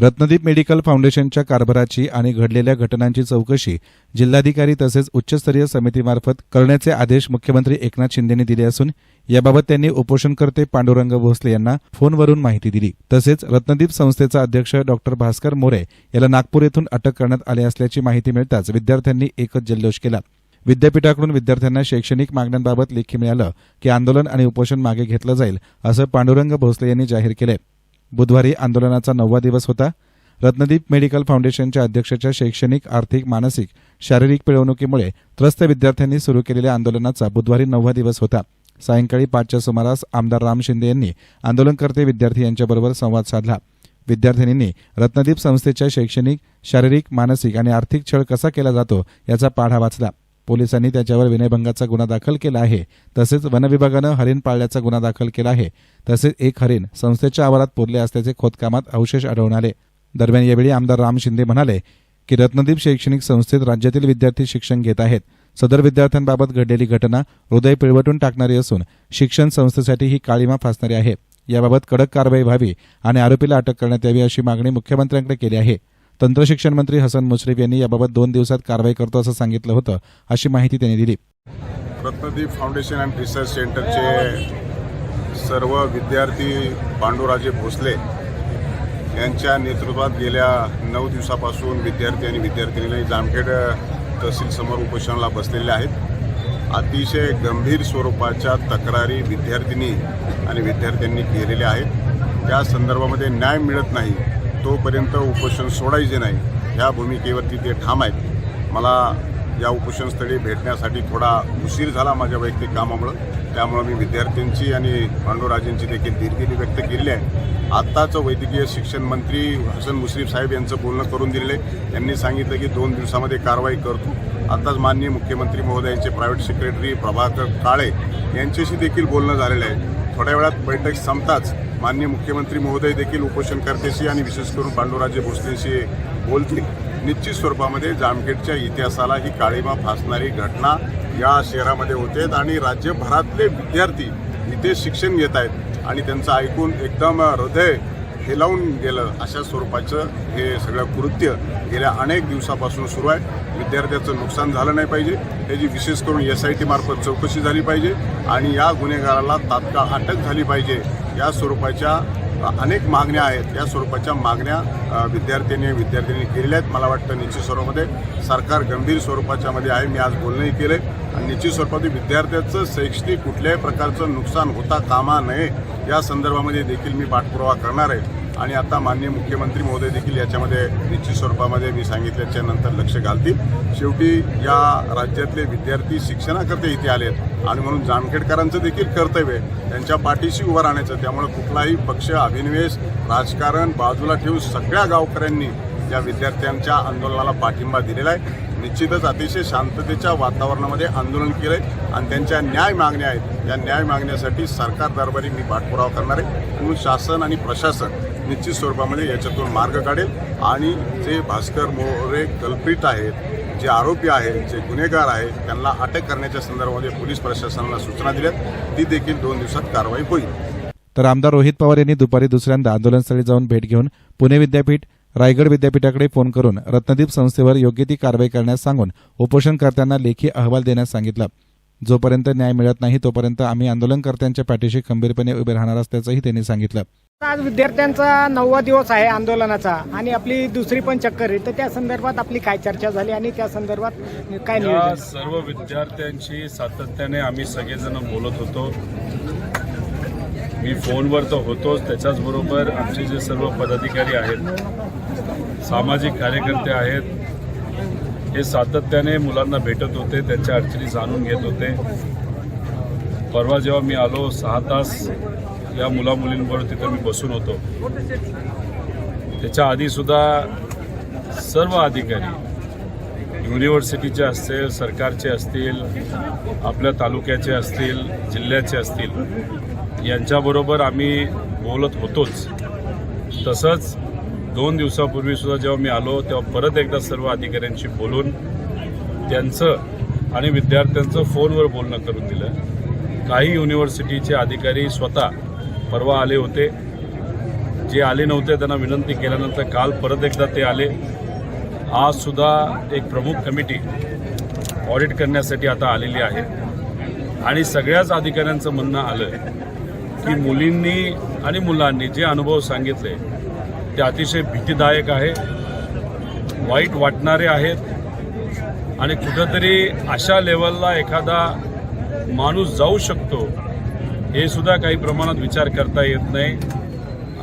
Ratnadeep medical फाउंडेशनच्या कारभाराची आणि घडलेल्या घटनांची चौकशी जिल्हाधिकारी तसेच उच्चस्तरीय समितीमार्फत करण्याचे आदेश मुख्यमंत्री एकनाथ शिंदेंनी दिले असून याबाबत त्यांनी उपोषणकर्ते पांडुरंग भोसले यांना फोनवरून माहिती दिली. तसेच रत्नदीप संस्थेचा अध्यक्ष डॉक्टर भास्कर मोरे याला नागपूर येथून अटक करण्यात आली असल्याची माहिती मिळताच विद्यार्थ्यांनी एकच जल्लोष केला. विद्यापीठाकडून विद्यार्थ्यांना शैक्षणिक मागण्यांबाबत लेखी मिळालं की आंदोलन आणि उपोषण मागे घेतलं जाईल असं पांडुरंग भोसले यांनी जाहीर केलंय. बुधवारी आंदोलनाचा नववा दिवस होता. रत्नदीप मेडिकल फाउंडेशनच्या अध्यक्षाच्या शैक्षणिक आर्थिक मानसिक शारीरिक पिळवणुकीमुळे त्रस्त विद्यार्थ्यांनी सुरू केलेल्या आंदोलनाचा बुधवारी नववा दिवस होता. सायंकाळी पाचच्या सुमारास आमदार राम शिंदे यांनी आंदोलनकर्ते विद्यार्थी यांच्याबरोबर संवाद साधला. विद्यार्थिनींनी रत्नदीप संस्थेच्या शैक्षणिक शारीरिक मानसिक आणि आर्थिक छळ कसा केला जातो याचा पाढा वाचला. पोलिसांनी त्याच्यावर विनयभंगाचा गुन्हा दाखल केला आहे. तसेच वनविभागानं हरिण पाळल्याचा गुन्हा दाखल केला आहे. तसेच एक हरिण संस्थेच्या आवारात पुरले असल्याचे खोदकामात अवशेष आढळून आले. दरम्यान यावेळी आमदार राम शिंदे म्हणाले की रत्नदीप शैक्षणिक संस्थेत राज्यातील विद्यार्थी शिक्षण घेत आहेत. सदर विद्यार्थ्यांबाबत घडलेली घटना हृदय पिळवटून टाकणारी असून शिक्षण संस्थेसाठी ही काळीमा फासणारी आहे. याबाबत कडक कारवाई व्हावी आणि आरोपीला अटक करण्यात यावी अशी मागणी मुख्यमंत्र्यांकडे केली आहे. तंत्रशिक्षण मंत्री हसन मुश्रीफ यांनी याबाबत दोन दिवसात कारवाई करतो असं सांगितलं होतं अशी माहिती त्यांनी दिली. रत्नदीप फाउंडेशन अँड रिसर्च सेंटरचे सर्व विद्यार्थी पांडुराजे भोसले यांच्या नेतृत्वात गेल्या नऊ दिवसापासून विद्यार्थी आणि विद्यार्थिनी जामखेड तहसील समोर उपोषणाला बसलेले आहेत. अतिशय गंभीर स्वरूपाच्या तक्रारी विद्यार्थिनी आणि विद्यार्थ्यांनी केलेल्या आहेत. त्या संदर्भामध्ये न्याय मिळत नाही. तोपर्यंत उपोषण सोडायचे नाही. ह्या भूमिकेवरती ते ठाम आहेत. मला या उपोषणस्थळी भेटण्यासाठी थोडा उशीर झाला माझ्या वैयक्तिक कामामुळं. त्यामुळं मी विद्यार्थ्यांची आणि पांडुराजेंची देखील दिलगिरी व्यक्त केलेली आहे. आत्ताचं वैद्यकीय शिक्षण मंत्री हसन मुश्रीफ साहेब यांचं बोलणं करून दिलेलं आहे. त्यांनी सांगितलं की दोन दिवसामध्ये कारवाई करतो. आत्ताच माननीय मुख्यमंत्री महोदयांचे प्रायव्हेट सेक्रेटरी प्रभाकर काळे यांच्याशी देखील बोलणं झालेलं आहे. थोड्या वेळात बैठक संपताच माननीय मुख्यमंत्री महोदय देखील उपोषणकर्त्याशी आणि विशेष करून पांडुराजे भोसलेशी बोलतील. निश्चित स्वरूपामध्ये जामखेडच्या इतिहासाला ही काळीमा फासणारी घटना या शहरामध्ये होते आणि राज्यभरातले विद्यार्थी इथे शिक्षण घेत आहेत. आणि त्यांचं ऐकून एकदम हृदय हेलावून गेलं अशा स्वरूपाचं हे सगळं कृत्य गेल्या अनेक दिवसापासून सुरू आहे. विद्यार्थ्याचं नुकसान झालं नाही पाहिजे. त्याची विशेष करून एस आय टीमार्फत चौकशी झाली पाहिजे आणि या गुन्हेगाराला तात्काळ अटक झाली पाहिजे या स्वरूपाच्या अनेक मागण्या आहेत. या स्वरूपाच्या मागण्या विद्यार्थ्यांनी विद्यार्थ्यांनी केलेल्या आहेत. मला वाटतं निश्चित स्वरूपामध्ये सरकार गंभीर स्वरूपाच्या मध्ये आहे. मी आज बोलणंही केलं आहे आणि निश्चित स्वरूपामध्ये विद्यार्थ्याचं शैक्षणिक कुठल्याही प्रकारचं नुकसान होता कामा नये या संदर्भामध्ये देखील मी पाठपुरावा करणार आहे. आणि आता माननीय मुख्यमंत्री महोदय देखील याच्यामध्ये निश्चित स्वरूपामध्ये मी सांगितल्याच्या नंतर लक्ष घालतील. शेवटी या राज्यातले विद्यार्थी शिक्षणाकरता इथे आलेत आणि म्हणून जामखेडकरांचं देखील कर्तव्य आहे. त्यांच्या पाठीशी उभं राहण्याचं. त्यामुळे कुठलाही पक्ष अभिनिवेश राजकारण बाजूला ठेवून सगळ्या गावकऱ्यांनी या विद्यार्थ्यांच्या आंदोलनाला पाठिंबा दिलेला आहे. निश्चितच अतिशय शांततेच्या वातावरणामध्ये आंदोलन केलं आहे आणि त्यांच्या न्याय मागण्या आहेत. या न्याय मागण्यासाठी सरकार दरबारी मी पाठपुरावा करणार आहे. म्हणून शासन आणि प्रशासन निश्चित स्वरूपामध्ये याच्यातून मार्ग काढेल. आणि जे भास्कर मोरे कल्पित आहेत जे आरोपी आहेत जे गुन्हेगार आहेत त्यांना अटक करण्याच्या संदर्भामध्ये पोलीस प्रशासनाला सूचना दिल्यात. ती देखील दोन दिवसात कारवाई होईल. तर आमदार रोहित पवार यांनी दुपारी दुसऱ्यांदा आंदोलनस्थळी जाऊन भेट घेऊन पुणे विद्यापीठ रायगड विद्यापीठाकडे फोन करून रत्नदीप संस्थेवर योग्य ती कारवाई करण्यास सांगून उपोषणकर्त्यांना लेखी अहवाल देण्यास सांगितलं. जोपर्यंत न्याय मिळत नाही तोपर्यंत आम्ही आंदोलनकर्त्यांच्या पाठीशी खंबीरपणे उभे राहणार असल्याचंही त्यांनी सांगितलं. आज विद्यार्थ्यांचा नववा दिवस आहे आंदोलनाचा आणि आपली दुसरी पण चक्कर आहे. तर त्या संदर्भात आपली काय चर्चा झाली आणि त्या संदर्भात काय या नियोजन? सर्व विद्यार्थ्यांशी सातत्याने आम्ही सगळेजण बोलत होतो. मी फोनवर तर होतोच त्याच्याचबरोबर आमचे जे सर्व पदाधिकारी आहेत सामाजिक कार्यकर्ते आहेत हे सातत्याने मुलांना भेटत होते त्यांच्या अडचणी जाणून घेत होते. परवा जेव्हा मी आलो सहा तास या मुला मुलींबरोबर तिथं मी बसून होतो. त्याच्या आधीसुद्धा सर्व अधिकारी युनिव्हर्सिटीचे असतील सरकारचे असतील आपल्या तालुक्याचे असतील जिल्ह्याचे असतील यांच्याबरोबर आम्ही बोलत होतोच. तसंच दोन दिवसापूर्वीसुद्धा जेव्हा मी आलो तेव्हा परत एकदा सर्व अधिकाऱ्यांशी बोलून त्यांचं आणि विद्यार्थ्यांचं फोनवर बोलणं करून दिलं. काही युनिव्हर्सिटीचे अधिकारी स्वतः परवा आले होते. जे आले नव्हते त्यांना विनंती केल्यानंतर काल परत एकदा ते आले. आजसुद्धा एक प्रमुख कमिटी ऑडिट करण्यासाठी आता आलेली आहे. आणि सगळ्याच अधिकाऱ्यांचं म्हणणं आलं की मुलींनी आणि मुलांनी जे अनुभव सांगितले ते अतिशय भीतीदायक आहे वाईट वाटणारे आहेत. आणि कुठंतरी अशा लेवलला एखादा माणूस जाऊ शकतो हे सुद्धा काही प्रमाणात विचार करता येत नाही.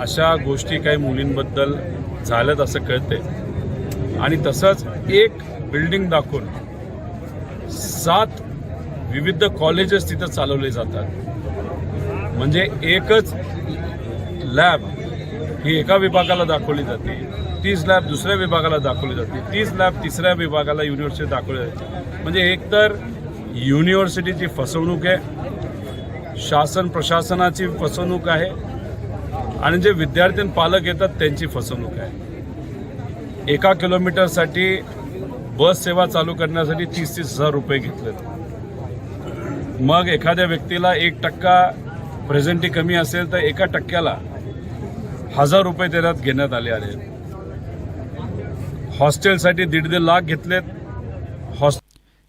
अशा गोष्टी काही मुलींबद्दल झाल्यात असं कळते आणि तसंच एक बिल्डिंग दाखवून सात विविध कॉलेजेस तिथं चालवले जातात. म्हणजे एकच लॅब ही एका विभागाला दाखवली जाते. तीच लॅब दुसऱ्या विभागाला दाखवली जाते. तीच लॅब तिसऱ्या विभागाला युनिव्हर्सिटी दाखवली जाते. म्हणजे एकतर युनिव्हर्सिटीची फसवणूक आहे शासन प्रशासनाची फसवणूक आहे आणि जे विद्यार्थी पालक येतात त्यांची फसवणूक आहे. एका किलोमीटरसाठी बस सेवा चालू करण्यासाठी तीस तीस हजार रुपये घेतलेत मग एखाद्या व्यक्तीला एक टक्का प्रेझेंटी कमी असेल तर एका टक्क्याला हजार रुपये देण्यात घेण्यात आले आहेत. हॉस्टेलसाठी दीड दीड लाख घेतलेत.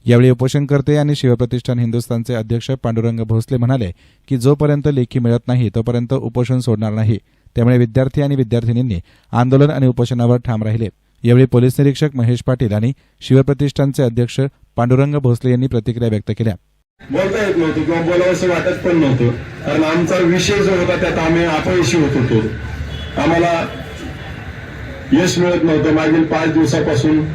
यावेळी उपोषण करते आणि शिवप्रतिष्ठान हिंदुस्थानचे अध्यक्ष पांडुरंग भोसले म्हणाले की जोपर्यंत लेखी मिळत नाही तोपर्यंत उपोषण सोडणार नाही. त्यामुळे विद्यार्थी आणि विद्यार्थिनींनी आंदोलन आणि उपोषणावर ठाम राहिले. यावेळी पोलीस निरीक्षक महेश पाटील आणि शिवप्रतिष्ठानचे अध्यक्ष पांडुरंग भोसले यांनी प्रतिक्रिया व्यक्त केल्या. बोलता येत नव्हतं किंवा बोलावंसं वाटत पण नव्हतं. कारण आमचा विषय जो होता त्यात आम्ही अपयशी होत होतो. आम्हाला यश मिळत नव्हतं. मागील पाच दिवसापासून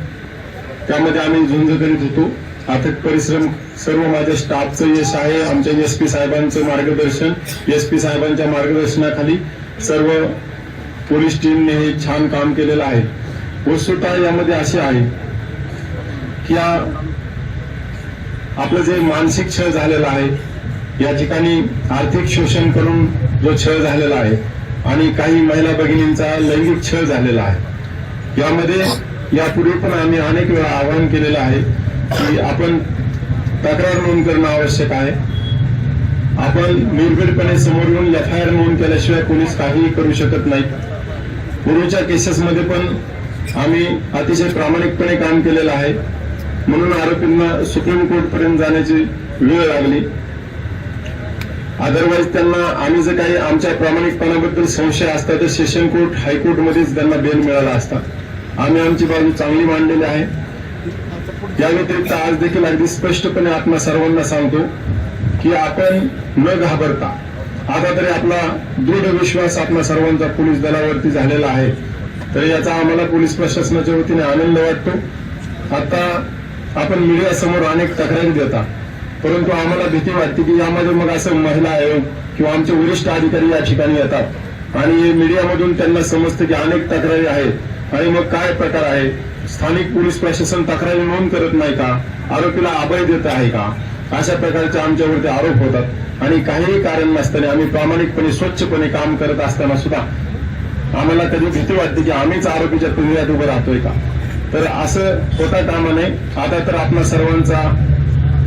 त्यामध्ये आम्ही झुंज करीत होतो. अथक परिश्रम सर्व माझ्या स्टाफचं यश आहे. आमच्या एस पी साहेबांचं मार्गदर्शन एस पी साहेबांच्या मार्गदर्शनाखाली सर्व पोलीस टीमने हे छान काम केलेलं आहे. वस्तुतः यामध्ये अशी आहे की आपलं जे मानसिक छळ झालेला आहे या ठिकाणी आर्थिक शोषण करून जो छळ झालेला आहे आणि काही महिला भगिनींचा लैंगिक छळ झालेला आहे. यामध्ये यापूर्वी पण आम्ही अनेक वेळा आवाहन केलेलं आहे की आपण तक्रार नोंद करणं आवश्यक आहे. आपण निर्भीडपणे समोर येऊन एफ आय आर नोंद केल्याशिवाय पोलीस काहीही करू शकत नाही. पूर्वीच्या केसेसमध्ये पण आम्ही अतिशय प्रामाणिकपणे काम केलेलं आहे. म्हणून आरोपींना सुप्रीम कोर्ट पर्यंत जाण्याची वेळ लागली. अदरवाईज त्यांना आम्ही जर काही आमच्या प्रामाणिकपणाबद्दल संशय असता तर सेशन कोर्ट हायकोर्टमध्येच त्यांना बेल मिळाला असता. आम्ही आमची बाजू चांगली मांडलेली आहे. या व्यतिरिक्त आज देखील अगदी स्पष्टपणे आपल्या सर्वांना सांगतो की आपण न घाबरता आता तरी आपला दृढ विश्वास आपल्या सर्वांचा पोलीस दलावरती झालेला आहे. तर याचा आम्हाला पोलीस प्रशासनाच्या वतीने आनंद वाटतो. आता आपण मीडिया समोर अनेक तक्रारी देता परंतु आम्हाला भीती वाटते की यामध्ये मग असं महिला आयोग किंवा आमचे वरिष्ठ अधिकारी या ठिकाणी येतात. आणि मीडियामधून त्यांना समजतं की अनेक तक्रारी आहेत. आणि मग काय प्रकार आहे स्थानिक पोलीस प्रशासन तक्रारी नोंद करत नाही का? आरोपीला अभय देत आहे का? अशा प्रकारचे आमच्यावरती आरोप होतात आणि काहीही कारण नसताना आम्ही प्रामाणिकपणे स्वच्छपणे काम करत असताना सुद्धा आम्हाला कधी भीती वाटते की आम्हीच आरोपीच्या तुलनेत उभं राहतोय का? तर असं होता कामा नये. आता तर आपला सर्वांचा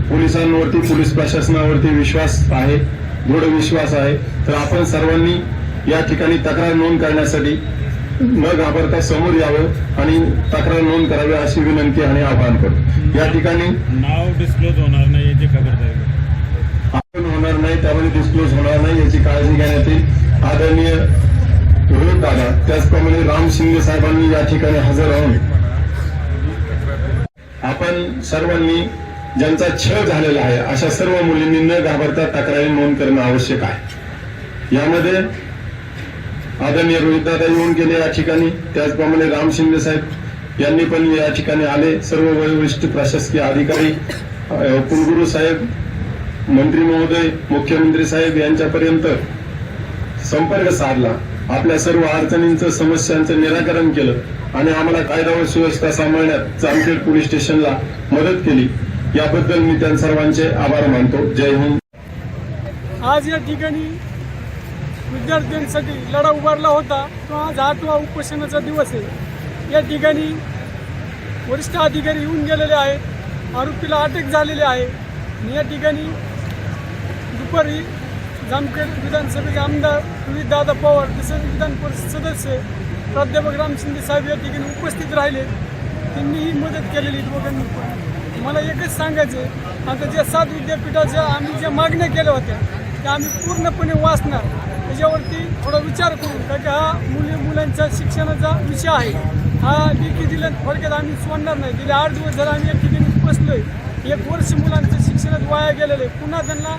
पोलिसांवरती पोलीस प्रशासनावरती विश्वास आहे दृढ विश्वास आहे. तर आपण सर्वांनी या ठिकाणी तक्रार नोंद करण्यासाठी न घाबरता समोर यावं आणि तक्रार नोंद करावी अशी विनंती आणि आवाहन करतो. या ठिकाणी नाव डिस्क्लोज होणार नाही याची खबरदारी. आपण होणार नाही त्यामध्ये डिस्क्लोज होणार नाही याची काळजी घेण्यात येईल. आदरणीय रोहित दादा त्याचप्रमाणे राम शिंदे साहेबांनी या ठिकाणी हजर राहून आपण सर्वांनी ज्यांचा छळ झालेला आहे अशा सर्व मुलींनी न घाबरता तक्रारी नोंद करणं आवश्यक आहे. यामध्ये आदरणीय रोहितदादा येऊन गेले या ठिकाणी. त्याचप्रमाणे राम शिंदे साहेब यांनी पण या ठिकाणी आले. सर्व वरिष्ठ प्रशासकीय अधिकारी कुलगुरू साहेब मंत्री महोदय मुख्यमंत्री साहेब यांच्यापर्यंत संपर्क साधला. आपल्या सर्व अडचणींचं समस्यांचं निराकरण केलं आणि आम्हाला कायदा व सुव्यवस्था सांभाळण्यात चांदखेड पोलीस स्टेशनला मदत केली. याबद्दल मी त्या सर्वांचे आभार मानतो. जय हिंद. आज या ठिकाणी विद्यार्थ्यांसाठी लढा उभारला होता. तो आज आठवा उपोषणाचा दिवस आहे. या ठिकाणी वरिष्ठ अधिकारी येऊन गेलेले आहेत. आरोपीला अटक झालेली आहे. आणि या ठिकाणी दुपारी जामखेड विधानसभेचे आमदार विविध दादा पवार तसेच विधान परिषद सदस्य प्राध्यापक राम शिंदे साहेब या ठिकाणी उपस्थित राहिले. त्यांनी ही मदत केलेली दोघांनी पण. मला एकच सांगायचं आहे, आता ज्या सात विद्यापीठाच्या आम्ही ज्या मागण्या केल्या होत्या त्या आम्ही पूर्णपणे वाचणार. त्याच्यावरती थोडा विचार करू कारण की हा मुली मुलांच्या शिक्षणाचा विषय आहे. हा लेखी दिल्या थोडक्यात आम्ही सोडणार नाही. गेले आठ दिवस जर आम्ही या ठिकाणी बसलोय एक वर्ष मुलांचं शिक्षणात वाया गेलेलं आहे. पुन्हा त्यांना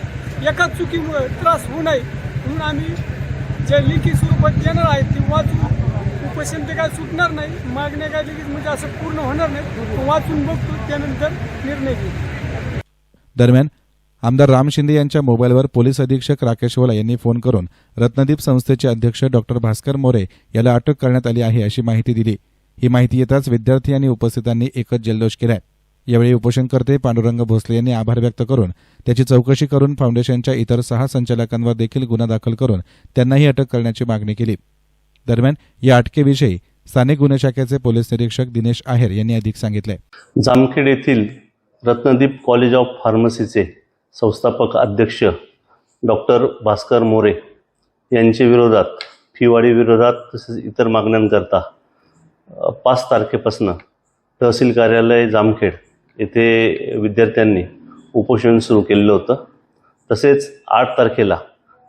एकाच चुकीमुळे त्रास होऊ नये म्हणून आम्ही ज्या लेखी स्वरूपात देणार आहेत ते वाचून उपोषण ते काय सुटणार नाही. मागण्या काय लगेच म्हणजे असं पूर्ण होणार नाही वाचून बघतो त्यानंतर निर्णय घेऊ. दरम्यान आमदार राम शिंदे यांच्या मोबाईलवर पोलीस अधीक्षक राकेश ओला यांनी फोन करून रत्नदीप संस्थेचे अध्यक्ष डॉक्टर भास्कर मोरे याला अटक करण्यात आली आहे अशी माहिती दिली. ही माहिती येताच विद्यार्थी आणि उपस्थितांनी एकच जल्लोष केलाय. यावेळी उपोषणकर्ते पांडुरंग भोसले यांनी आभार व्यक्त करून त्याची चौकशी करून फाउंडेशनच्या इतर सहा संचालकांवर देखील गुन्हा दाखल करून त्यांनाही अटक करण्याची मागणी केली. दरम्यान या अटकेविषयी स्थानिक गुन्हे शाखेचे पोलीस निरीक्षक दिनेश आहेर यांनी अधिक सांगितले जामखेड येथील रत्नदीप कॉलेज ऑफ फार्मसीचे संस्थापक अध्यक्ष डॉक्टर भास्कर मोरे यांच्या विरोधात फीवाडी विरोधात तसेच इतर मागण्यांकरता पाच तारखेपासून तहसील कार्यालय जामखेड येथे विद्यार्थ्यांनी उपोषण सुरू केलेलं होतं. तसेच आठ तारखेला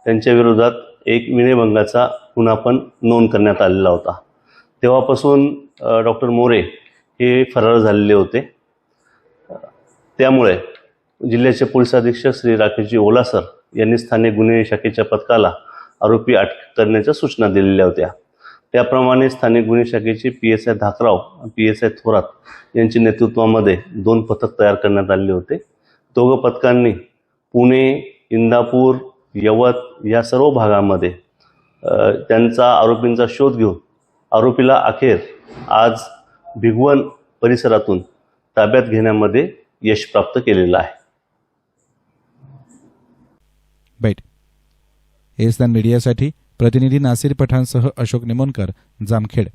त्यांच्या विरोधात एक विनयभंगाचा गुन्हा पण नोंद करण्यात आलेला होता. तेव्हापासून डॉक्टर मोरे हे फरार झालेले होते. त्यामुळे जिल्ह्याचे पोलीस अधीक्षक श्री राकेशजी ओलासर यांनी स्थानिक गुन्हे शाखेच्या पथकाला आरोपी अटक करण्याच्या सूचना दिलेल्या होत्या. त्याप्रमाणे स्थानिक गुन्हे शाखेचे P S I Dhakrao P S I Thorat यांच्या नेतृत्वामध्ये दोन पथक तयार करण्यात आले होते. दोघं पथकांनी पुणे इंदापूर यवत या सर्व भागामध्ये त्यांचा आरोपींचा शोध घेऊन आरोपीला अखेर आज भिगवण परिसरातून ताब्यात घेण्यामध्ये यश प्राप्त केलेलं आहे. बैठ. एसदान मीडियासाठी प्रतिनिधी नासिर पठाणसह अशोक निमोनकर जामखेड.